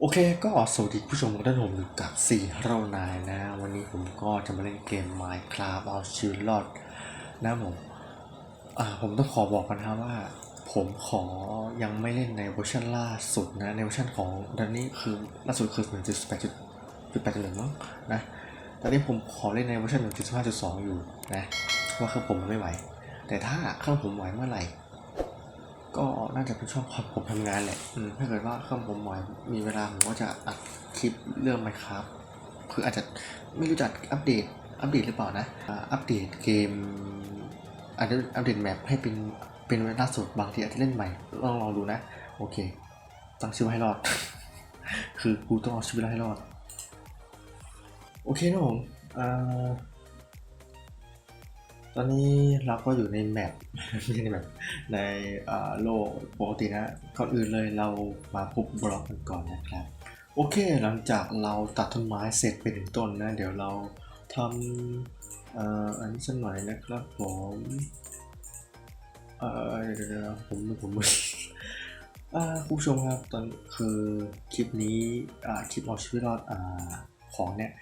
โอเคก็สวัสดีผู้ชมทุกท่านผมอยู่กับสี่เรานายนะ วันนี้ผมก็จะมาเล่นเกม Minecraft เอาชีวิตรอดนะผมอ่าผมต้องขอบอกกันนะว่า ผมขอยังไม่เล่นในเวอร์ชันล่าสุดนะ ในเวอร์ชันของตอนนี้คือล่าสุดคือ 1.8.8.1มั้งนะตอนนี้ผมขอเล่นในเวอร์ชัน1.5.2 อยู่นะว่าเครื่องผมมันไม่ไหว แต่ถ้าเครื่องผมไหวเมื่อไหร่ ก็น่าจะเป็นช่วงผมทำงานแหละอืมถ้าเกิดว่าเครื่องผมไหวมีเวลาผมก็จะอัดคลิปเรื่องไหมครับ คืออาจจะไม่รู้จักอัปเดต อัปเดตหรือเปล่านะอ่าอัปเดตเกมอาจจะอัปเดตแมปให้เป็นเป็นเวลาสดบางทีอาจจะเล่นใหม่ลองลองดูนะ โอเค ตั้งชื่อไว้ให้รอด คือกูต้องเอาชีวิตรอดให้รอด โอเคนะผมอ่า ตอนนี้เราก็อยู่ในแมปในแมปในโลกปกตินะ ก่อนอื่นเลยเรามาพบบล็อกกันก่อนนะครับ โอเคหลังจากเราตัดต้นไม้เสร็จไปหนึ่งต้นนะ เดี๋ยวเราทำเอ่ออันนี้สักหน่อยนะครับผมเอ่อเดี๋ยวผมผมอ่าคุณผู้ชมครับตอนคือคลิปนี้คลิปเอาชีวิตรอดอของเนี่ย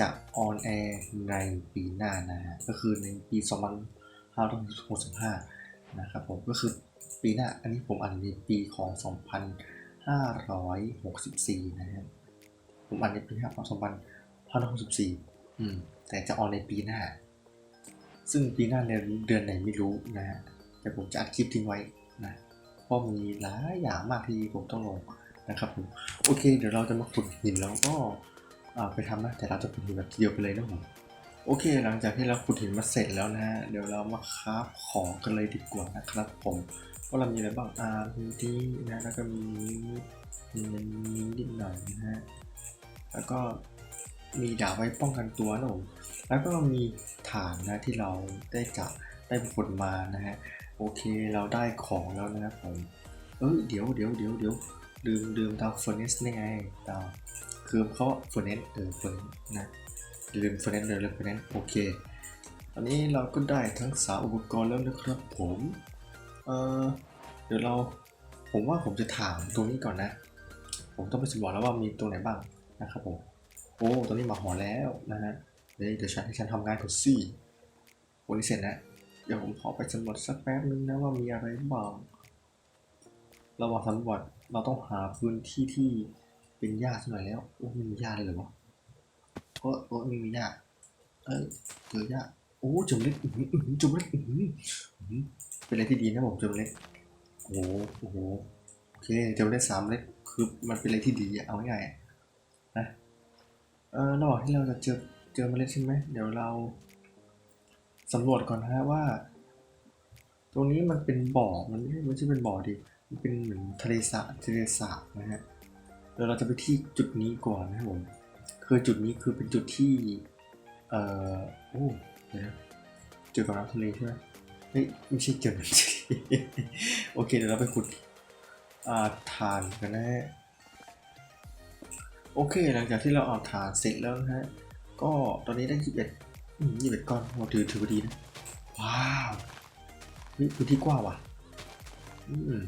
จะออนแอร์ในปีหน้านะฮะก็คือในปี 2565 นะครับผมก็คือปีหน้าอันนี้ผมอ่านในปีของ 2564 นะฮะผมอ่านในปีของ2564 อืมแต่จะออนในปีหน้า ซึ่งปีหน้าในเดือนไหนไม่รู้นะฮะแต่ผมจะอัดคลิปทิ้งไว้นะเพราะมีหลายอย่างมากที่ผมต้องลงนะครับผมโอเค เดี๋ยวเราจะมาขุดหินแล้วก็ ไปทำนะแต่เราจะขุดหินแบบเดียวไปเลยนะผมโอเค หลังจากที่เราขุดหินมาเสร็จแล้วนะฮะเดี๋ยวเรามาคราฟของกันเลยดีกว่านะครับ ผมว่าเรามีอะไรบ้างอ่ามีที่นะแล้วก็มีมีมีนิดหน่อยนะฮะแล้วก็มีดาบไว้ป้องกันตัวนะผมแล้วก็มีฐานนะที่เราได้จับได้ผลมานะฮะโอเคเราได้ของแล้วนะครับผมเอ้ยเดี๋ยวเดี๋ยวเดี๋ยวเดี๋ยว ลืมลืมดาวเฟอร์เนสนี่ไงดาวคือเขาเฟอร์เนนเออเฟอร์เนนนะลืมเฟอร์เนนเลยลืมเฟอร์เนนโอเคตอนนี้เราก็ได้ทั้งสาอุปกรณ์แล้วนะครับผมเออเดี๋ยวเราผมว่าผมจะถามตรงนี้ก่อนนะ ผมต้องไปสำรวจแล้วว่ามีตรงไหนบ้างนะครับผมโอ้ตรงนี้มาหอแล้วนะฮะเดี๋ยวเดี๋ยวฉันให้ฉันทำงานก่อนสิวันนี้เสร็จแล้วเดี๋ยวผมขอไปสำรวจสักแป๊บนึงนะว่ามีอะไรบ้างระหว่างสำรวจ เราต้องหาพื้นที่ที่เป็นหญ้าสักหน่อยแล้วโอ้ไม่มีหญ้าเลยเหรอวะโอ้โอ้ไม่มีหญ้าเอ้ยเจอหญ้าโอ้จุ่มเล็กอื้อหืออื้อหือจุ่มเล็กอื้อหืออื้อหือเป็นอะไรที่ดีนะผมจุ่มเล็กโอ้โหโอ้โหโอเคจุ่มเล็กสามเล็กคือมันเป็นอะไรที่ดีเอาง่ายๆนะเออระหว่างที่เราจะเจอเจอเมล็ดใช่ไหมเดี๋ยวเราสำรวจก่อนนะฮะว่า ตรงนี้มันเป็นบ่อมันไม่ใช่ไม่ใช่เป็นบ่อดิ เป็นเหมือนทะเลสาบทะเลสาบนะฮะเดี๋ยวเราจะไปที่จุดนี้ก่อนนะครับผมคือจุดนี้คือเป็นจุดที่ เอ่อโอ้เดี๋ยวนะเจอกับน้ำทะเลใช่ไหมเฮ้ยไม่ใช่จอน้ำทะเลโอเคเดี๋ยวเราไปขุดอ่าฐานกันนะฮะโอเค หลังจากที่เราเอาฐานเสร็จแล้วนะฮะก็ตอนนี้ได้ยี่สิบเอ็ดยี่สิบเอ็ดก้อนโอ้ถือถือว่าดีนะ ว้าวเฮ้ยพื้นที่กว้างว่ะ อืม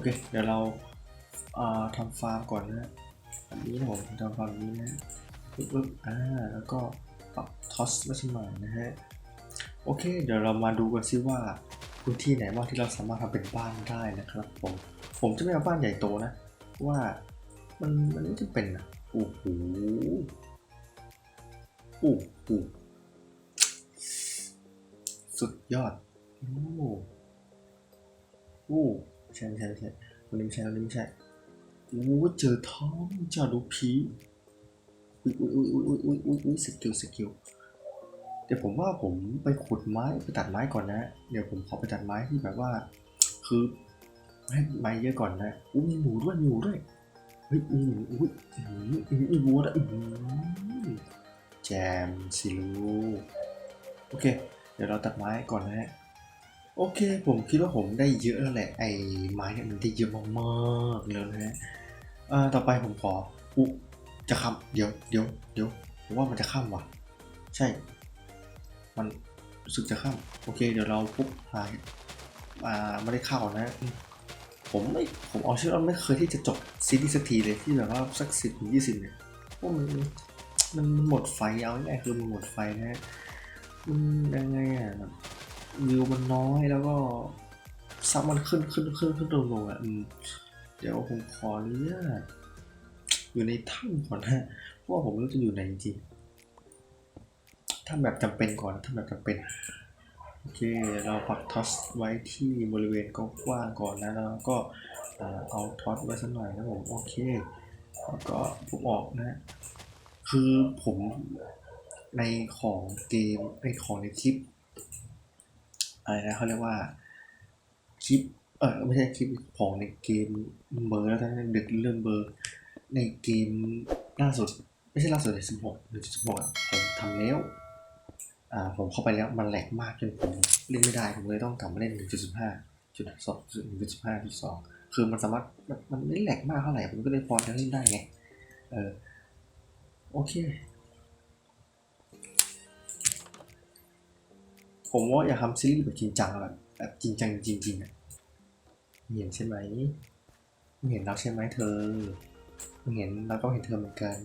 อเค เดี๋ยวเราอ่าทำฟาร์มก่อนนะอันนี้นะผมทำฟาร์มนี้นะปึ๊บปึ๊บอ่า แล้วก็ปรับทอสมาสมัยนะฮะ โอเค เดี๋ยวเรามาดูกันซิว่าพื้นที่ไหนบ้างที่เราสามารถทำเป็นบ้านได้นะครับผม ผมจะไม่เอาบ้านใหญ่โตนะ ว่ามันมันไม่จำเป็นนะโอ้โหโอ้โหสุดยอด โอ้โอ้ ใช่ไม่ใช่ไม่ใช่คนนี้ไม่ใช่คนนี้ไม่ใช่โอ้เจอท้องจอดูผีอุ้ยอุ้ยอุ้ยอุ้ยอุ้ยอุ้ยอุ้ยสกิลสกิลเดี๋ยวผมว่าผมไปขุดไม้ไปตัดไม้ก่อนนะ เดี๋ยวผมขอไปตัดไม้ที่แบบว่า คือให้ไม้เยอะก่อนนะอุ้ยมีหมูด้วยมีหมูด้วยเฮ้ยมีหมูอุ้ยอื้อหือมีวัวด้วยอื้อหือแจมสิลูกโอเค เดี๋ยวเราตัดไม้ก่อนนะฮะ โอเค ผมคิดว่าผมได้เยอะแล้วแหละ ไอ้ไม้เนี่ยมันได้เยอะมากๆแล้วนะฮะต่อไปผมขออุจะข้ามเดี๋ยวเดี๋ยวเดี๋ยวผมว่ามันจะข้ามว่ะ ใช่ มันรู้สึกจะข้ามโอเค เดี๋ยวเราปุ๊บหายอ่าไม่ได้เข้านะ ผมไม่ผมเอาชื่อเราไม่เคยที่จะจบซีรีส์สักทีเลยที่แบบว่าสักสิบถึงยี่สิบเนี่ยพราะมันมันหมดไฟเอาง่ายคือมันหมดไฟนะฮะมันยังไงอะ วิวมันน้อยแล้วก็ซับมันขึ้นขึ้นขึ้นขึ้นลงลอะเดี๋ยวผมขออนุญาตอยู่ในถ้ำก่อนฮะเพราะว่าผมรู้จะอยู่ไหนจริงถ้ำแบบจำเป็นก่อนถ้ำแบบจำเป็นโอเคเราปักทอสไว้ที่บริเวณกว้างก่อนนะแล้วก็เอาทอสไว้สักหน่อยนะผมโอเคแล้วก็ผมออกนะคือผมในของเกมในของในคลิป อะไรนะเขาเรียกว่าคลิปเออไม่ใช่คลิปของในเกมเบอร์แล้วท่านเดึกเรื่องเบอร์ ในเกมล่าสุด ไม่ใช่ล่าสุดในสิบหกหรือสิบหกผมทำแล้วอ่าผมเข้าไปแล้วมันแหลกมากจนผมเล่นไม่ได้ผมเลยต้องกลับมาเล่นหนึ่งจุดสิบห้าจุดสองจุดหนึ่งจุดสิบห้าจุดสองคือมันสามารถมันไม่แหลกมากเท่าไหร่ผมก็เลยพอจะเล่นได้ไงเออโอเค ผมว่าอยากทำซีรีส์แบบจริงจังแบบจริงจังจริงๆอะเห็นใช่ไหมเห็นเราใช่ไหมเธอเห็นเราก็เห็นเธอเหมือนกัน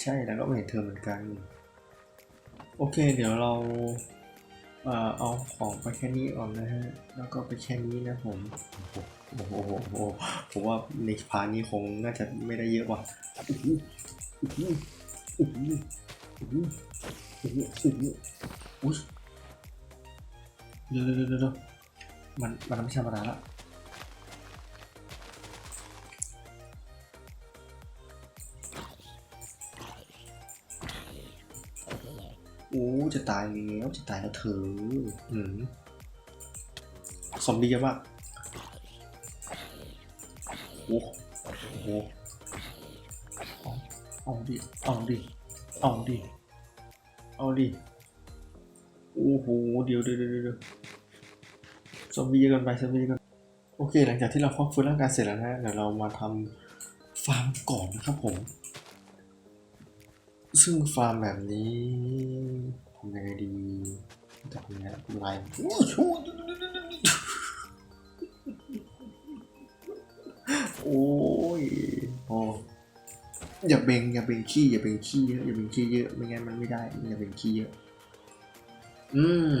ใช่เราก็เห็นเธอเหมือนกัน โอเค เดี๋ยวเราเอาของไปแค่นี้ออกนะฮะ แล้วก็ไปแค่นี้นะผม โอ้โหผมว่าในพาร์นี้คงน่าจะไม่ได้เยอะว่ะอุ้ย เดี๋ยวเดี๋ยวเดี๋ยวมันมันไม่ใช่ธรรมดาละโอ้จะตายแล้วจะตายแล้วเธออืมสมดีเยอะมากโอ้โหเอาดิเอาดิเอาดิเอาดิโอ้โหเดี๋ยวเดี๋ยวเดี๋ยว ซอมบี้กันไปซอมบี้กันโอเค หลังจากที่เราคอบฟื้นร่างกายเสร็จแล้วนะเดี๋ยวเรามาทำฟาร์มก่อนนะครับผม ซึ่งฟาร์มแบบนี้ทำยังไงดีทำยังไงลายโอ้ยโอ้อย่าเบงอย่าเบงขี้อย่าเบงขี้เยอะอย่าเบงขี้เยอะไม่งั้นมันไม่ได้อย่าเบงขี้เยอะ อืม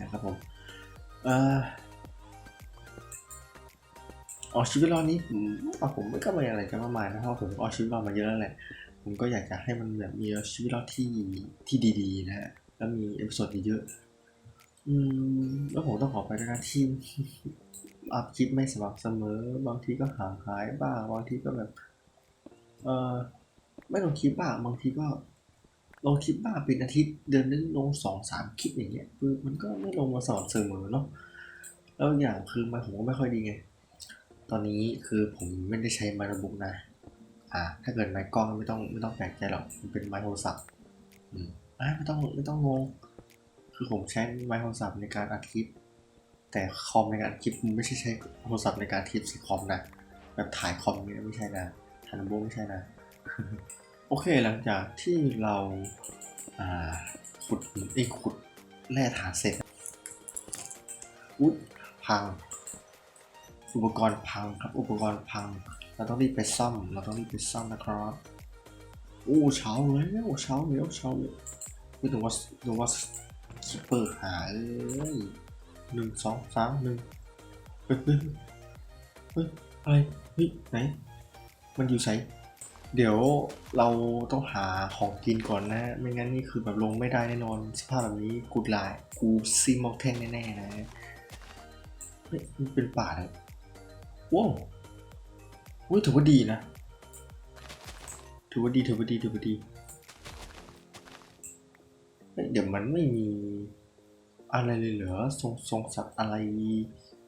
นะครับผมเอ่ออาชีวิตรอดนี้ผมผมไม่ก็ไม่อะไรกันมากมายนะเพราะผมเอาชีวิตรอดมาเยอะแล้วแหละผมก็อยากจะให้มันแบบมีชีวิตรอดที่ที่ดีๆนะฮะแล้วมีเอพิโซดเยอะอืมแล้วผมต้องขอไปด้วยนะที่อัพคลิปไม่สม่ำเสมอ บางทีก็ห่างหายบ้างบางทีก็แบบเออไม่ลงคลิปบ้างบางทีก็ ลงคลิปบ้างเป็นอาทิตย์เดือนนึงลงสองสามคลิปอย่างเงี้ยคือมันก็ไม่ลงมาสม่ำเสมอเนาะแล้วอย่างคือมันผมก็ไม่ค่อยดีไง ตอนนี้คือผมไม่ได้ใช้มาระบุกนะ อ่า ถ้าเกิดไม้กล้องไม่ต้องไม่ต้องแปลกใจหรอกมันเป็นไม้โทรศัพท์อืมอ่าไม่ต้องไม่ต้องงงคือผมใช้ไม้โทรศัพท์ในการอัดคลิป แต่คอมในการอัดคลิปมันไม่ใช่ใช้โทรศัพท์ในการคลิปสิคอมนะแบบถ่ายคอมนี่ไม่ใช่นะถ่ายโน้ตบุ๊กไม่ใช่นะ โอเคหลังจากที่เราขุดเอ้ขุดแร่ฐานเสร็จอุ๊ยพัง อุปกรณ์พังครับ อุปกรณ์พัง เราต้องรีบไปซ่อม เราต้องรีบไปซ่อมนะครับโอ้เช้าแล้วเช้าแล้วเช้าแล้วไม่ถึงว่าถึงว่าคิปเปอร์หาเอ้ยหนึ่งสองสามหนึ่งเฮ้ยเฮ้ยเฮ้ยอะไรเฮ้ยไหน มันอยู่ไส เดี๋ยวเราต้องหาของกินก่อนนะ ไม่งั้นนี่คือแบบลงไม่ได้แน่นอน สภาพแบบนี้กูดลายกูซีมอกแท่งแน่ๆนะเฮ้ยมันเป็นป่าเลยว้าวอุ้ยถือว่าดีนะ ถือว่าดีถือว่าดีถือว่าดีเฮ้ยเดี๋ยวมันไม่มีอะไรเลยเหรอทรงทรงสัตว์อะไร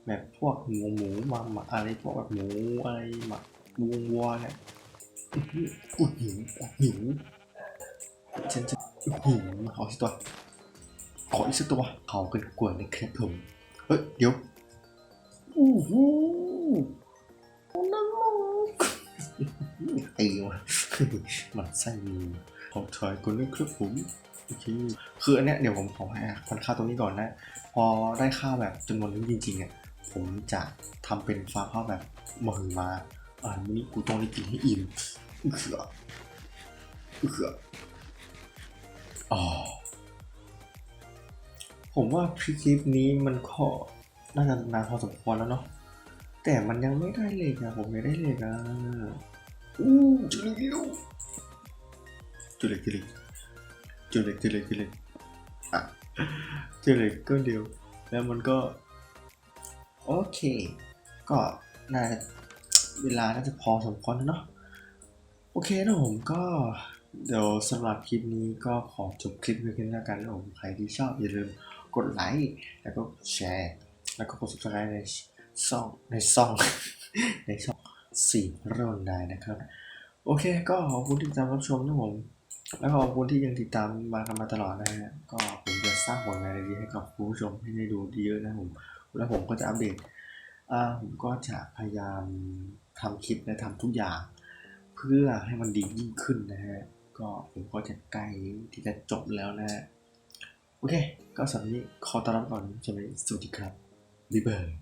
แบบพวกหมูหมูมาหมาอะไรพวกแบบหมูอะไรหมักวัวเนี่ย อื้อหือกูหิวกูหิวฉันจะอื้อหิวขออีกตัว ขออีกสักตัวเขากันกวนนะครับผมเฮ้ยเดี๋ยวโอ้โหนั่นตีมาหมันไส้มือขอถอยคนนึงครับผมโอเคคืออันเนี้ยเดี๋ยวผมขอให้พันข้าตรงนี้ก่อนนะ พอได้ข้าแบบจำนวนนี้จริงๆเนี่ยผมจะทำเป็นฟาร์มข้าวแบบมหึมา อ่ามินิกูต้องได้กินให้อิ่มเขือเขืออ๋อผมว่าคลิปนี้มันก็น่าจะนานพอสมควรแล้วเนาะแต่มันยังไม่ได้เล็กอะผมไม่ได้เล็กอะอู้จุดเหล็กจุล็กจุล็กจุล็กจุล็กจุล็กอะจุล็กก็เดียว แล้วมันก็ โอเค ก็น่า เวลาน่าจะพอสมควรเนาะโอเคนะผมก็เดี๋ยวสำหรับคลิปนี้ก็ขอจบคลิปไว้แค่นี้แล้วกันนะผมใครที่ชอบอย่าลืมกดไลค์แล้วก็แชร์ แล้วก็กด subscribe ในช่องในช่อง ในช่องสี่เรื่องได้นะครับ โอเค ก็ขอบคุณที่ติดตามรับชมนะผมแล้วก็ขอบคุณที่ยังติดตามมากันมาตลอดนะฮะก็ผมจะสร้างผลงานดีๆให้กับผู้ชมให้ได้ดูเยอะนะผมแล้วผมก็จะอัปเดตอ่าผมก็จะพยายาม ทำคลิปและทำทุกอย่าง เพื่อให้มันดียิ่งขึ้นนะฮะ ก็ผมก็จะใกล้ที่จะจบแล้วนะฮะ โอเค ก็สำหรับนี้ขอต้อนรับก่อนใช่ไหมสวัสดีครับลิเบอร์